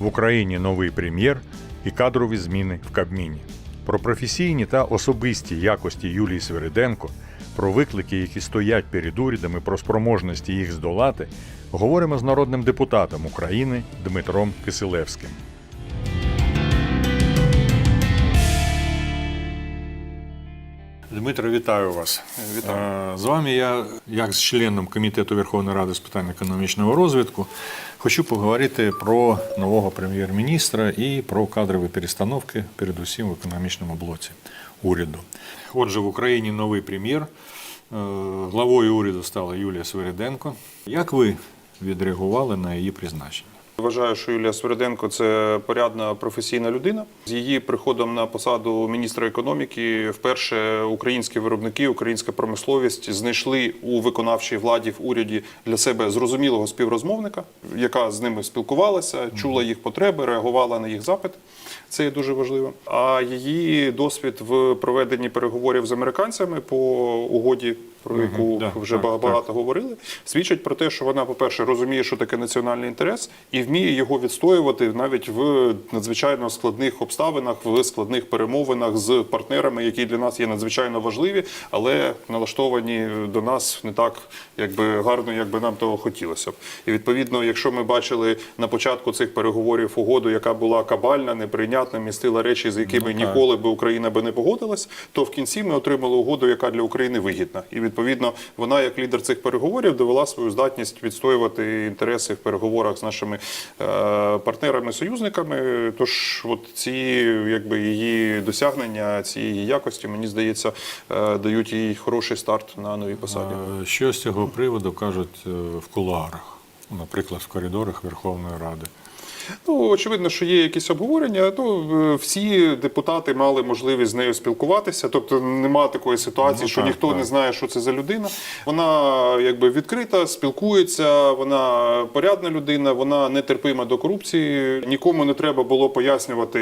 в Україні новий прем'єр і кадрові зміни в Кабміні. Про професійні та особисті якості Юлії Свириденко, про виклики, які стоять перед урядом і про спроможності їх здолати, говоримо з народним депутатом України Дмитром Кисилевським. Дмитро, вітаю вас. Вітаю. Е, З вами я, як з членом Комітету Верховної Ради з питань економічного розвитку, хочу поговорити про нового прем'єр-міністра і про кадрові перестановки, передусім в економічному блоці уряду. Отже, в Україні новий прем'єр. Е, Главою уряду стала Юлія Свириденко. Як ви відреагували на її призначення? Вважаю, що Юлія Свериденко це порядна професійна людина. З її приходом на посаду міністра економіки вперше українські виробники, українська промисловість знайшли у виконавчій владі в уряді для себе зрозумілого співрозмовника, яка з ними спілкувалася, чула їх потреби, реагувала на їх запит. Це є дуже важливо. А її досвід в проведенні переговорів з американцями по угоді, про яку да, вже так, багато так. говорили, свідчить про те, що вона, по-перше, розуміє, що таке національний інтерес, і вміє його відстоювати навіть в надзвичайно складних обставинах, в складних перемовинах з партнерами, які для нас є надзвичайно важливі, але налаштовані до нас не так, якби гарно, як би нам того хотілося б. І відповідно, якщо ми бачили на початку цих переговорів угоду, яка була кабальна, неприйнятна, містила речі, з якими Ну, так. ніколи би Україна би не погодилась, то в кінці ми отримали угоду, яка для України вигідна. І відповідно вона, як лідер цих переговорів, довела свою здатність відстоювати інтереси в переговорах з нашими е, партнерами, союзниками. Тож, от ці якби її досягнення, ці її якості, мені здається, е, дають їй хороший старт на новій посаді. Що з цього приводу кажуть е, в кулуарах, наприклад, в коридорах Верховної Ради? Ну, очевидно, що є якісь обговорення. Ну, всі депутати мали можливість з нею спілкуватися. Тобто нема такої ситуації, Ну, що так, ніхто так. не знає, що це за людина. Вона якби відкрита, спілкується, вона порядна людина, вона нетерпима до корупції. Нікому не треба було пояснювати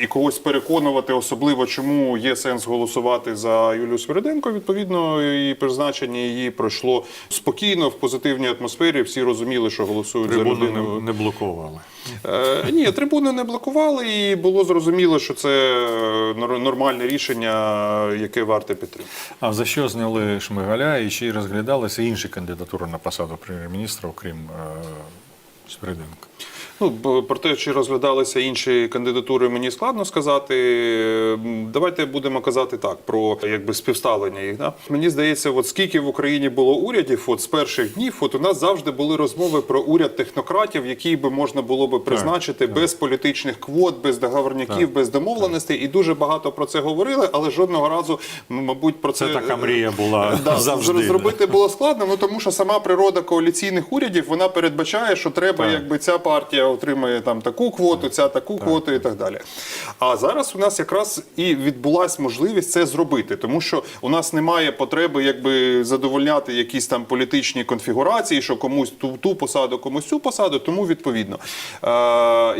і когось переконувати, особливо чому є сенс голосувати за Юлію Свериденко. Відповідно, і призначення її пройшло спокійно в позитивній атмосфері. Всі розуміли, що голосують за людину. не, не блокували. Е, ні, трибуни не блокували, і було зрозуміло, що це е, нормальне рішення, яке варте підтримати. А за що зняли Шмигаля і чи розглядалися інші кандидатури на посаду прем'єр-міністра, окрім е, Свириденка? Ну, про те, чи розглядалися інші кандидатури, мені складно сказати. Давайте будемо казати так про якби співставлення їх. Да? Мені здається, от скільки в Україні було урядів, от з перших днів, от у нас завжди були розмови про уряд технократів, який би можна було би призначити без політичних квот, без договорників, Так, без домовленостей. І дуже багато про це говорили, але жодного разу, мабуть, про це, Це така мрія була Да, завжди. зробити було складно, ну тому що сама природа коаліційних урядів вона передбачає, що треба, Так. якби ця партія отримає там таку квоту, ця таку квоту і так далі. А зараз у нас якраз і відбулася можливість це зробити, тому що у нас немає потреби якби задовольняти якісь там політичні конфігурації, що комусь ту, ту посаду, комусь цю посаду. Тому відповідно е,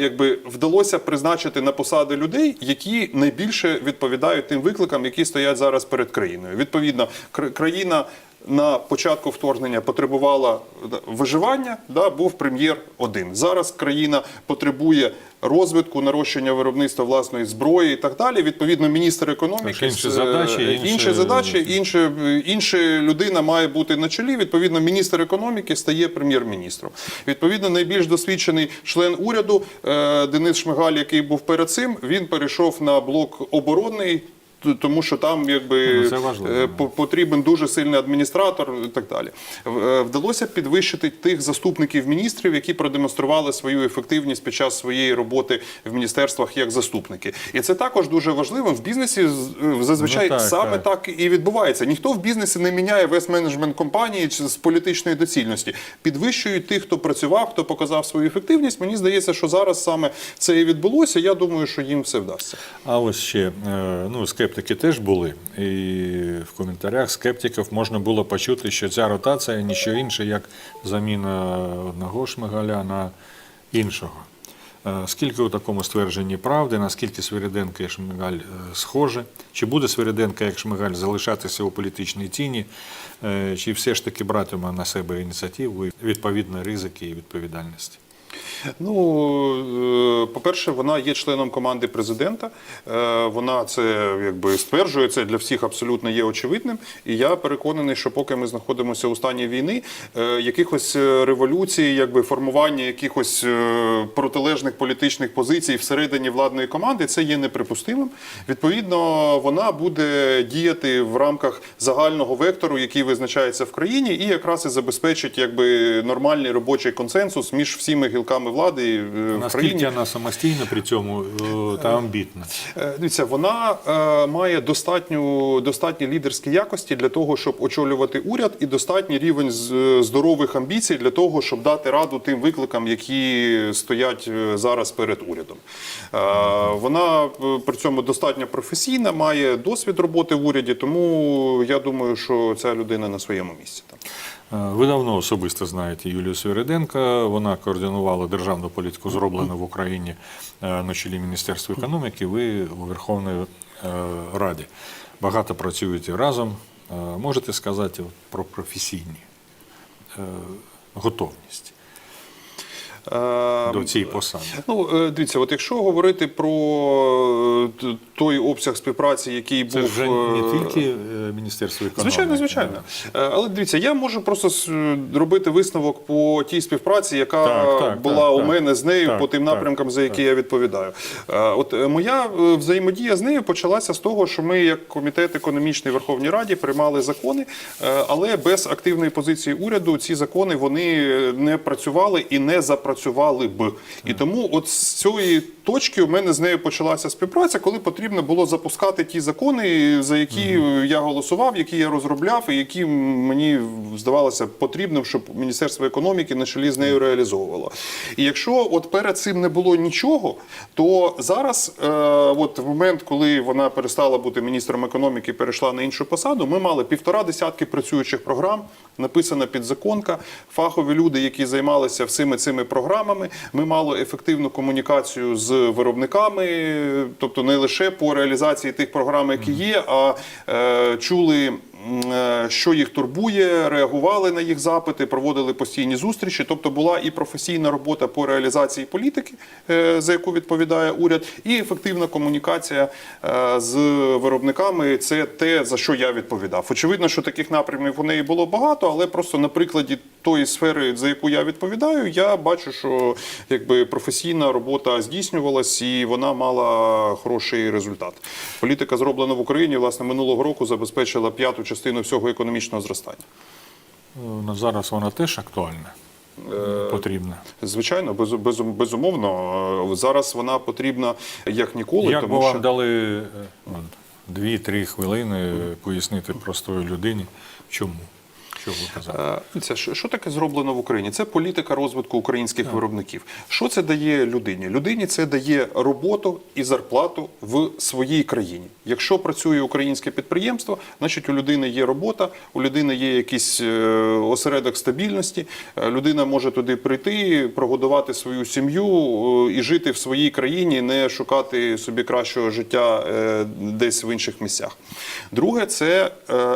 якби вдалося призначити на посади людей, які найбільше відповідають тим викликам, які стоять зараз перед країною. Відповідно, кр- країна. На початку вторгнення потребувала виживання, да, був прем'єр один. Зараз країна потребує розвитку, нарощення виробництва власної зброї і так далі. Відповідно, міністр економіки інші е, задачі, е, інші- інші задачі, інше, інша людина має бути на чолі. Відповідно, міністр економіки стає прем'єр-міністром. Відповідно, найбільш досвідчений член уряду е, Денис Шмигаль, який був перед цим, він перейшов на блок оборонний. Тому що там якби Ну, е, потрібен дуже сильний адміністратор і так далі. Е, Вдалося підвищити тих заступників міністрів, які продемонстрували свою ефективність під час своєї роботи в міністерствах як заступники. І це також дуже важливо. В бізнесі е, зазвичай Ну, так, саме так. так і відбувається. Ніхто в бізнесі не міняє весь менеджмент компанії з політичної доцільності. Підвищують тих, хто працював, хто показав свою ефективність. Мені здається, що зараз саме це і відбулося. Я думаю, що їм все вдасться. А ось ще ну, скептики теж були. І в коментарях скептиків можна було почути, що ця ротація ніщо інше, як заміна одного шмигаля на іншого. Е, Скільки у такому ствердженні правди, наскільки Свириденко і Шмигаль е, схожі? Чи буде Свириденко як Шмигаль залишатися у політичній тіні, Е, чи все ж таки братиме на себе ініціативу і відповідно ризики і відповідальності? Ну, е, по-перше, вона є членом команди президента. Е, Вона це якби стверджує, це для всіх абсолютно є очевидним. І я переконаний, що поки ми знаходимося у стані війни, е, якихось революцій, якби формування якихось протилежних політичних позицій всередині владної команди, це є неприпустимим. Відповідно, вона буде діяти в рамках загального вектору, який визначається в країні, і якраз і забезпечить якби нормальний робочий консенсус між всіми гілками влади е, в Наскільки країні. вона самостійна при цьому е, та амбітна? Е, Дивіться, вона має достатню достатні лідерські якості для того, щоб очолювати уряд, і достатній рівень здорових амбіцій для того, щоб дати раду тим викликам, які стоять зараз перед урядом. Вона при цьому достатньо професійна, має досвід роботи в уряді, тому я думаю, що ця людина на своєму місці. Е, Ви давно особисто знаєте Юлію Свириденка. Вона координувала державну політику, зроблену в Україні е, на чолі Міністерства економіки. Ви у Верховній е, Раді багато працюєте разом. Можете сказати про професійні готовність до цієї посади? Ну, е, дивіться, от якщо говорити про е, той обсяг співпраці, який Це був вже е, не тільки е, Міністерство економіки. Звичайно, звичайно. Е, Але дивіться, я можу просто робити висновок по тій співпраці, яка Так, так, була так, у так. мене з нею Так, по тим так, напрямкам, за які я відповідаю. Е, От е, моя е, взаємодія з нею почалася з того, що ми, як комітет економічний Верховній Раді, приймали закони, е, але без активної позиції уряду ці закони вони не працювали і не запрацювали б. І тому, от з цієї точки, у мене з нею почалася співпраця, коли потрібно було запускати ті закони, за які я голосував, які я розробляв, і які мені здавалося потрібним, щоб Міністерство економіки на чолі з нею реалізовувало. І якщо от перед цим не було нічого, то зараз, е, от в момент, коли вона перестала бути міністром економіки, перейшла на іншу посаду, ми мали півтора десятки працюючих програм, написана підзаконка, фахові люди, які займалися всіми цими програмами. Ми мали ефективну комунікацію з виробниками, тобто не лише по реалізації тих програм, які є, а е, чули. е, Що їх турбує, реагували на їх запити, проводили постійні зустрічі. Тобто була і професійна робота по реалізації політики, е, за яку відповідає уряд, і ефективна комунікація е, з виробниками. Це те, за що я відповідав. Очевидно, що таких напрямів у неї було багато, але просто на прикладі тої сфери, за яку я відповідаю, я бачу, що якби професійна робота здійснювалась і вона мала хороший результат. Політика зроблена в Україні власне минулого року забезпечила п'яту частину всього економічного зростання. Ну, Зараз вона теж актуальна, потрібна. Звичайно, без, без, безумовно, Е, зараз вона потрібна як ніколи, Як би вам що дали е, 2-3 хвилини пояснити простої людині, чому? Що ви казали? Е, Це що, що таке зроблено в Україні? Це політика розвитку українських виробників. Що це дає людині? Людині це дає роботу і зарплату в своїй країні. Якщо працює українське підприємство, значить у людини є робота, у людини є якийсь е, осередок стабільності. е, Людина може туди прийти, прогодувати свою сім'ю і жити в своїй країні, не шукати собі кращого життя десь в інших місцях. Друге, це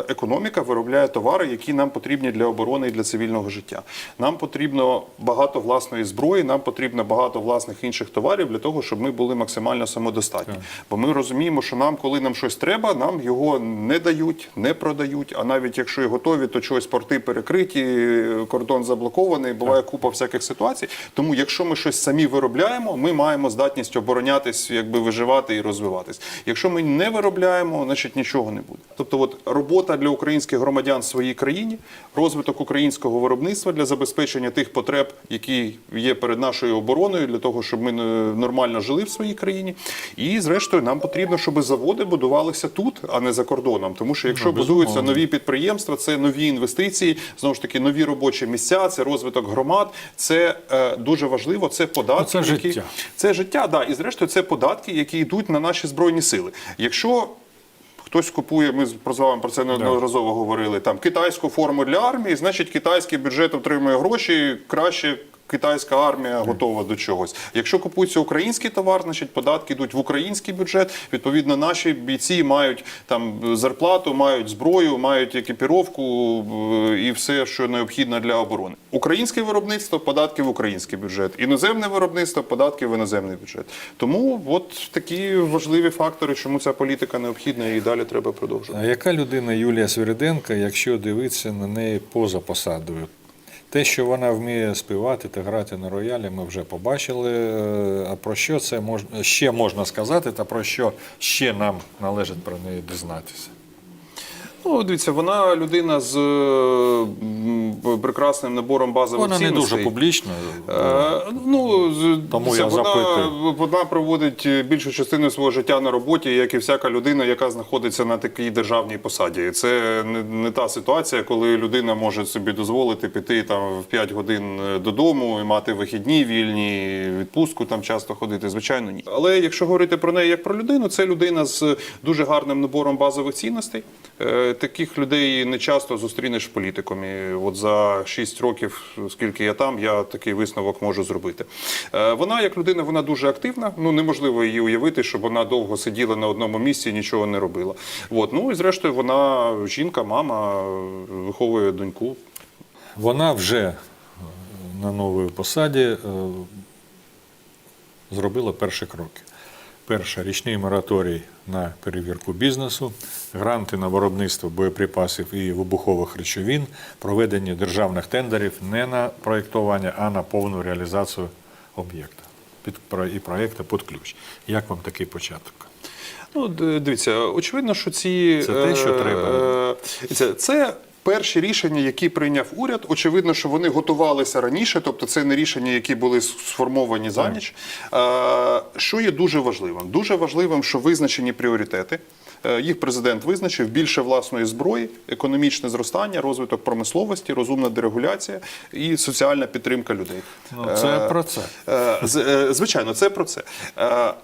економіка виробляє товари, які нам потрібні для оборони і для цивільного життя. Нам потрібно багато власної зброї, нам потрібно багато власних інших товарів для того, щоб ми були максимально самодостатні. Бо ми розуміємо, що нам, коли нам щось треба, нам його не дають, не продають. А навіть якщо і готові, то чогось порти перекриті, кордон заблокований. Буває купа всяких ситуацій. Тому, якщо ми щось самі виробляємо, ми маємо здатність оборонятись, якби виживати і розвиватись. Якщо ми не виробляємо, значить нічого не буде. Тобто, от робота для українських громадян в своїй країні, розвиток українського виробництва для забезпечення тих потреб, які є перед нашою обороною, для того, щоб ми е, нормально жили в своїй країні. І зрештою, нам потрібно, щоб заводи будувалися тут, а не за кордоном. Тому що якщо Ну, будуються нові підприємства, це нові інвестиції, знову ж таки, нові робочі місця, це розвиток громад. Це е, дуже важливо. Це податки, це які життя. це життя, да, і зрештою це податки, які йдуть на наші збройні сили. Якщо Хтось купує, ми про з вами про це неодноразово говорили. Там китайську форму для армії, значить китайський бюджет отримує гроші краще китайська армія готова до чогось. Якщо купується український товар, значить податки йдуть в український бюджет. Відповідно, наші бійці мають там зарплату, мають зброю, мають екіпіровку е, і все, що необхідно для оборони. Українське виробництво податки в український бюджет, іноземне виробництво податки в іноземний бюджет. Тому от такі важливі фактори, чому ця політика необхідна і далі треба продовжувати. А яка людина Юлія Свириденко, якщо дивитися на неї поза посадою? Те, що вона вміє співати та грати на роялі, ми вже побачили. Е, А про що це можна ще можна сказати, та про що ще нам належить про неї дізнатися? Ну, дивіться, вона людина з е, прекрасним набором базових Вона не дуже публічна. Е, Ну, Тому я вона, запитую. вона проводить більшу частину свого життя на роботі, як і всяка людина, яка знаходиться на такій державній посаді. Це не, не та ситуація, коли людина може собі дозволити піти там в 5 годин додому і мати вихідні, вільні, відпустку там часто ходити. Звичайно, ні. Але якщо говорити про неї як про людину, це людина з дуже гарним набором базових цінностей. Е, Таких людей не часто зустрінеш в політикумі. От за 6 років, скільки я там, я такий висновок можу зробити. Е, Вона, як людина, вона дуже активна. Ну неможливо її уявити, щоб вона довго сиділа на одному місці і нічого не робила. От. Ну і зрештою, вона жінка, мама, виховує доньку. Вона вже на новій посаді е, зробила перші кроки. Перше річний мораторій на перевірку бізнесу, гранти на виробництво боєприпасів і вибухових речовин, проведення державних тендерів не на проєктування, а на повну реалізацію об'єкта і проєкту під ключ. Як вам такий початок? Ну, дивіться, очевидно, що ці Це те, що е, треба. е, Це, це перші рішення, які прийняв уряд. Очевидно, що вони готувалися раніше, тобто це не рішення, які були сформовані за ніч. Е, Що є дуже важливим? Дуже важливим, що визначені пріоритети. Е, Їх президент визначив більше власної зброї, економічне зростання, розвиток промисловості, розумна дерегуляція і соціальна підтримка людей. Ну, це Е, про це. Е, Звичайно, це про це.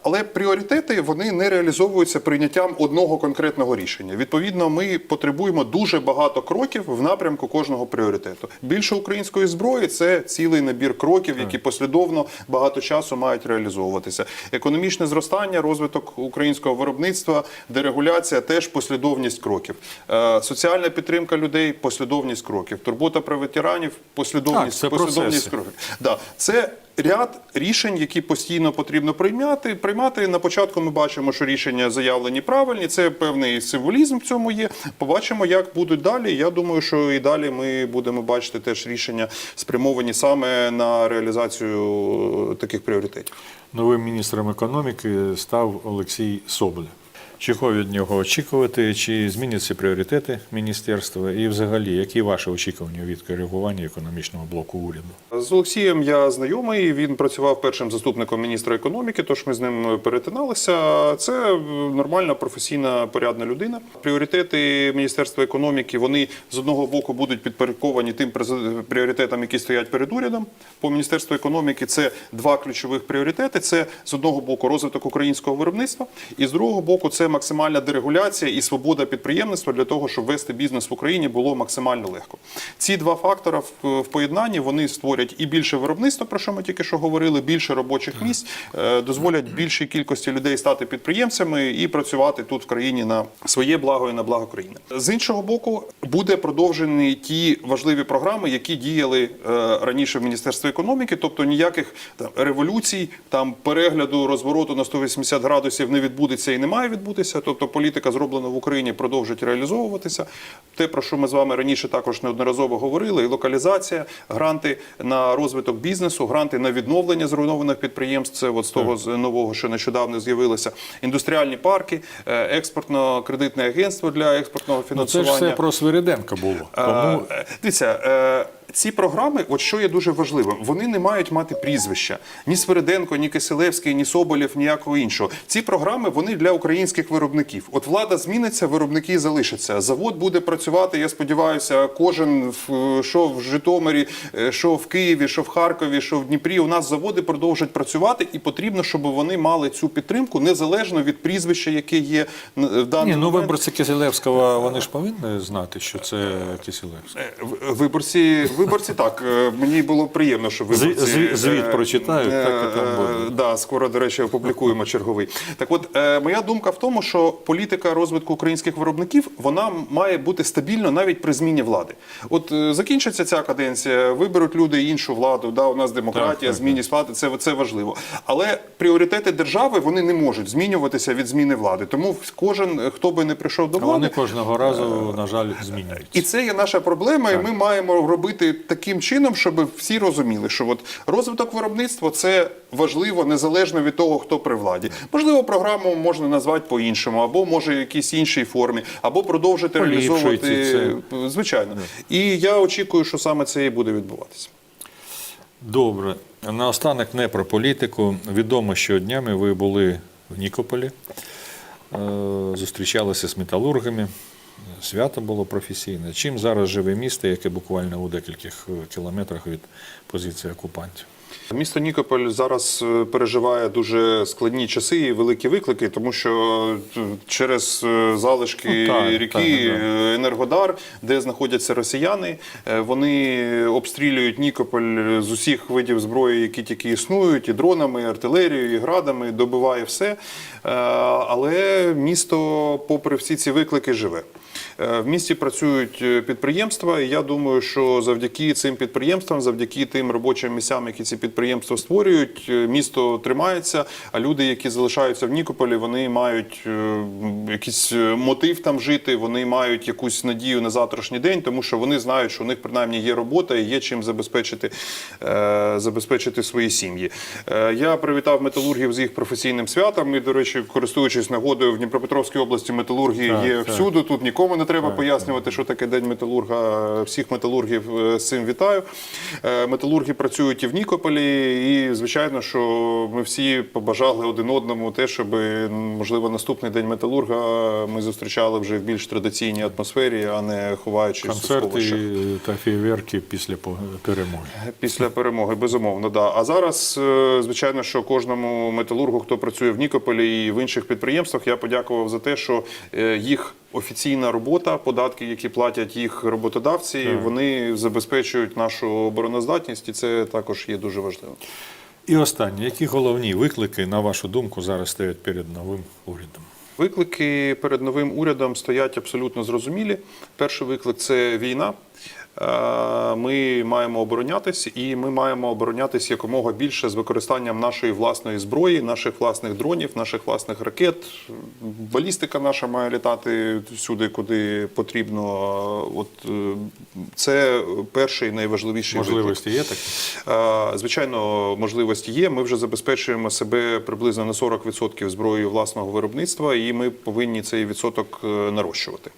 Але пріоритети вони не реалізовуються прийняттям одного конкретного рішення. Відповідно, ми потребуємо дуже багато кроків в напрямку кожного пріоритету. Більше української зброї це цілий набір кроків, які послідовно багато часу мають реалізовуватися. Економічне зростання, розвиток українського виробництва, дерегуляція теж послідовність кроків. Е, Соціальна підтримка людей послідовність кроків. Турбота про ветеранів послідовність, Так, це послідовність кроків. Да, це ряд рішень, які постійно потрібно прийняти. Приймати на початку ми бачимо, що рішення заявлені правильні. Це певний символізм в цьому є. Побачимо, як будуть далі. Я думаю, що і далі ми будемо бачити теж рішення спрямовані саме на реалізацію таких пріоритетів. Новим міністром економіки став Олексій Соболєв. Чого від нього очікувати? Чи зміняться пріоритети міністерства? І взагалі, які ваші очікування від коригування економічного блоку уряду? З Олексієм я знайомий. Він працював першим заступником міністра економіки, тож ми з ним перетиналися. Це нормальна, професійна, порядна людина. Пріоритети Міністерства економіки вони з одного боку будуть підпорядковані тим пріоритетам, які стоять перед урядом. По міністерству економіки це два ключових пріоритети: це з одного боку розвиток українського виробництва, і з другого боку це максимальна дерегуляція і свобода підприємництва для того, щоб вести бізнес в Україні було максимально легко. Ці два фактора в, в поєднанні вони створять і більше виробництва, про що ми тільки що говорили, більше робочих місць, е, дозволять більшій кількості людей стати підприємцями і працювати тут в країні на своє благо і на благо країни. З іншого боку, буде продовжені ті важливі програми, які діяли е, раніше в Міністерстві економіки, тобто ніяких там революцій, там перегляду розвороту на 180 градусів не відбудеться і не має відбутися. Тобто політика зроблена в Україні продовжить реалізовуватися. Те, про що ми з вами раніше також неодноразово говорили: і локалізація, гранти на розвиток бізнесу, гранти на відновлення зруйнованих підприємств. Це от з того з нового, що нещодавно з'явилося. Індустріальні парки, е, експортно-кредитне агентство для експортного Ну, це ж все про Свириденка було. Тому Е, Дивіться, е, ці програми, от що є дуже важливим, вони не мають мати прізвища. Ні Свериденко, ні Киселевський, ні Соболєв, ніякого іншого. Ці програми вони для українських виробників. От влада зміниться, виробники залишаться. Завод буде працювати. Я сподіваюся, кожен що в Житомирі, е, що в Києві, що в Харкові, що в Дніпрі. У нас заводи продовжать працювати, і потрібно, щоб вони мали цю підтримку незалежно від прізвища, яке є в даний ні, ну виборці Киселевського вони ж повинні знати, що це Киселевський. Е, Виборці, виборці так. Е, Мені було приємно, що виборці зві- звіт е, прочитають, так і там е, буде. Да, скоро, до речі, опублікуємо черговий. Так от, моя думка в тому, що політика розвитку українських виробників вона має бути стабільно навіть при зміні влади. От закінчиться ця каденція, виберуть люди іншу владу. Да, у нас демократія, Так, так, змінність влади, це, це важливо. Але пріоритети держави вони не можуть змінюватися від зміни влади. Тому кожен, хто би не прийшов до А Вони кожного разу, на жаль, змінюються. і це є наша проблема, і ми маємо робити таким чином, щоб всі розуміли, що от розвиток виробництва це важливо незалежно від того, хто при владі. Можливо, програму можна назвати по-іншому, або може в якійсь іншій формі, або продовжити Поліпшуйте реалізовувати звичайно. І я очікую, що саме це і буде відбуватися. Добре. Наостанок не про політику. Відомо, що днями ви були в Нікополі, е, зустрічалися з металургами. Свято було професійне. Чим зараз живе місто, яке буквально у декількох е, кілометрах від позиції окупантів? Місто Нікополь зараз е, переживає дуже складні часи і великі виклики, тому що е, через е, залишки Ну, так, ріки так, так. Енергодар, де знаходяться росіяни, вони обстрілюють Нікополь з усіх видів зброї, які тільки існують, і дронами, і артилерією, і градами, добиває все. Але місто, попри всі ці виклики, живе. В місті працюють підприємства, і я думаю, що завдяки цим підприємствам, завдяки тим робочим місцям, які ці підприємства створюють, е, місто тримається. А люди, які залишаються в Нікополі, вони мають е, якийсь е, мотив там жити, вони мають якусь надію на завтрашній день, тому що вони знають, що у них принаймні є робота і є чим забезпечити, забезпечити свої сім'ї. Я привітав металургів з їх професійним святом. І, до речі, користуючись нагодою в Дніпропетровській області, металургії Так, є так. всюди. Тут нікому не треба пояснювати, що таке день металурга. Всіх металургів з цим вітаю. Металурги працюють і в Нікополі, і звичайно, що ми всі побажали один одному те, щоб можливо наступний день металурга ми зустрічали вже в більш традиційній атмосфері, а не ховаючись Концерти та фейерверки після перемоги. Після перемоги, безумовно, да. А зараз, е, звичайно, що кожному металургу, хто працює в Нікополі і в інших підприємствах, я подякував за те, що е, їх офіційна робота, податки, які платять їх роботодавці, вони забезпечують нашу обороноздатність, і це також є дуже важливо. І останнє, які головні виклики, на вашу думку, зараз стоять перед новим урядом? Виклики перед новим урядом стоять абсолютно зрозумілі. Перший виклик це війна. Е, Ми маємо оборонятись, і ми маємо оборонятись якомога більше з використанням нашої власної зброї, наших власних дронів, наших власних ракет. Балістика наша має літати всюди, куди потрібно. От е, це перший найважливіший виклик. Є такі? Е, Звичайно, можливості є. Ми вже забезпечуємо себе приблизно на 40% зброєю власного виробництва, і ми повинні цей відсоток нарощувати.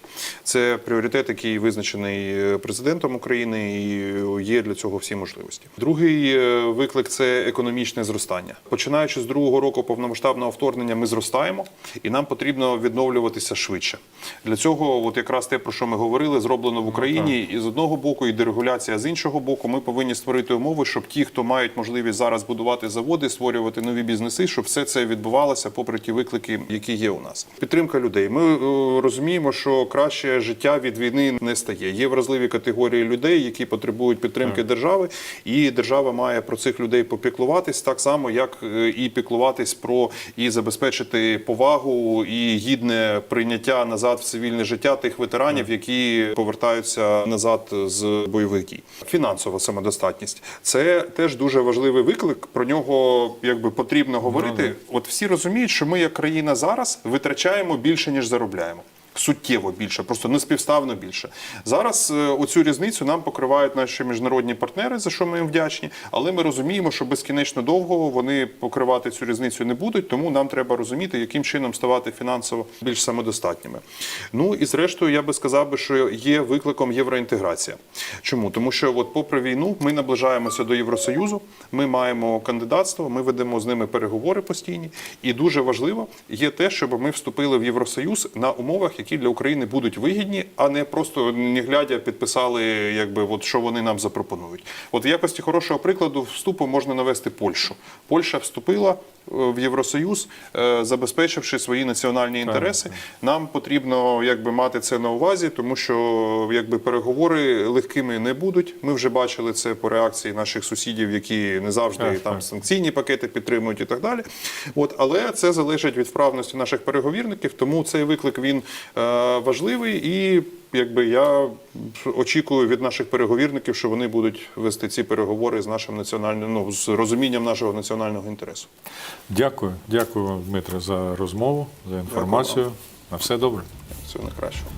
Це пріоритет, який визначений е, президентом України, і є для цього всі можливості. Другий е, виклик це економічне зростання. Починаючи з другого року повномасштабного вторгнення, ми зростаємо, і нам потрібно відновлюватися швидше. Для цього, от якраз те, про що ми говорили, зроблено в Україні і з одного боку, і дерегуляція з іншого боку. Ми повинні створити умови, щоб ті, хто мають можливість зараз будувати заводи, створювати нові бізнеси, щоб все це відбувалося попри ті виклики, які є у нас. Підтримка людей. Ми е, розуміємо, що краще життя від війни не стає. Є вразливі категорії людей, які потребують підтримки держави, і держава має про цих людей попіклуватись так само, як е, і піклуватись про і забезпечити повагу і гідне прийняття назад в цивільне життя тих ветеранів, які повертаються назад з бойових дій. Фінансова самодостатність це теж дуже важливий виклик. Про нього якби потрібно говорити. От всі розуміють, що ми як країна зараз витрачаємо більше ніж заробляємо. Суттєво більше, просто неспівставно більше. Зараз е, оцю різницю нам покривають наші міжнародні партнери, за що ми їм вдячні. Але ми розуміємо, що безкінечно довго вони покривати цю різницю не будуть, тому нам треба розуміти, яким чином ставати фінансово більш самодостатніми. Ну і зрештою, я би сказав би, що є викликом євроінтеграція. Чому? Тому що, от, попри війну, ми наближаємося до Євросоюзу, ми маємо кандидатство, ми ведемо з ними переговори постійні. І дуже важливо є те, щоб ми вступили в Євросоюз на умовах, які для України будуть вигідні, а не просто не глядя підписали, якби от що вони нам запропонують. От в якості хорошого прикладу вступу можна навести Польщу. Польща вступила в Євросоюз, е, забезпечивши свої національні інтереси. Нам потрібно якби мати це на увазі, тому що якби переговори легкими не будуть. Ми вже бачили це по реакції наших сусідів, які не завжди Так, там так. санкційні пакети підтримують і так далі. От, але це залежить від вправності наших переговірників, тому цей виклик він е, важливий і. Якби я очікую від наших переговірників, що вони будуть вести ці переговори з нашим національним, ну з розумінням нашого національного інтересу. Дякую, дякую вам, Дмитре, за розмову, за інформацію. На все добре. Всього найкращого.